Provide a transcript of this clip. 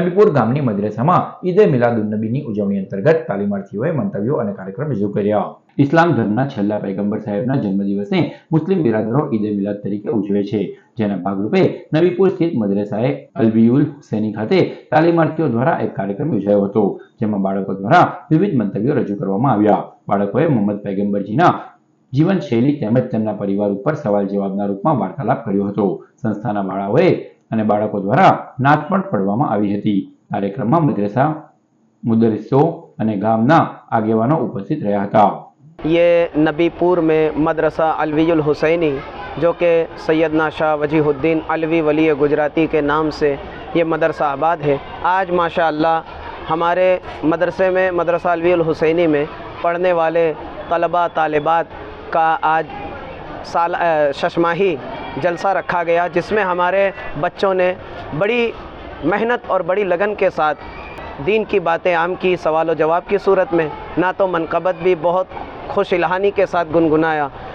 નબીપુર ગામની મદ્રેસામાં ઈદે મિલાદુન્નબીની ઉજવણી અંતર્ગત તાલીમાર્થીઓએ મંતવ્યો અને કાર્યક્રમ રજૂ કર્યા ઇસ્લામ ધર્મના છેલ્લા પૈગંબર સાહેબના જન્મદિવસને મુસ્લિમ બિરાદરો ઈદે મિલાદ તરીકે ઉજવે છે જેના ભાગરૂપે નબીપુર સ્થિત મદ્રેસાએ અલબીયુલ હુસેની ખાતે તાલીમાર્થીઓ દ્વારા એક કાર્યક્રમ યોજાયો હતો જેમાં બાળકો દ્વારા વિવિધ મંતવ્યો રજૂ કરવામાં આવ્યા બાળકોએ મોહમ્મદ પૈગંબરજીના જીવનશૈલી તેમજ તેમના પરિવાર ઉપર સવાલ જવાબના રૂપમાં વાર્તાલાપ કર્યો હતો સંસ્થાના બાળાઓએ અને બાળકો દ્વારા નાટ પણ પડવામાં આવી જ હતી આ કાર્યક્રમમાં મદરેસા મુદરિસ્સો અને ગામના આગેવાનો ઉપસ્થિત રહ્યા હતા યે નબીપુર મે મદરેસા અલવી અલ હસૈની જો કે સૈયદના શાહ વજીહુદ્દીન અલવી વલી ગુજરાતી કે નામ સે યે મદરેસા આબાદ હે આજ માશાઅલ્લા હમારે મદરેસા મે મદરેસા અલવી અલ હસૈની મે પડને વાલે તલબા તાલબાત કા આજ સાલ શશમાહી जलसा रखा गया जिसमें हमारे बच्चों ने बड़ी मेहनत और बड़ी लगन के साथ दीन की बातें आम की सवाल व जवाब की सूरत में ना तो मनकबत भी बहुत खुश इलाहानी के साथ गुनगुनाया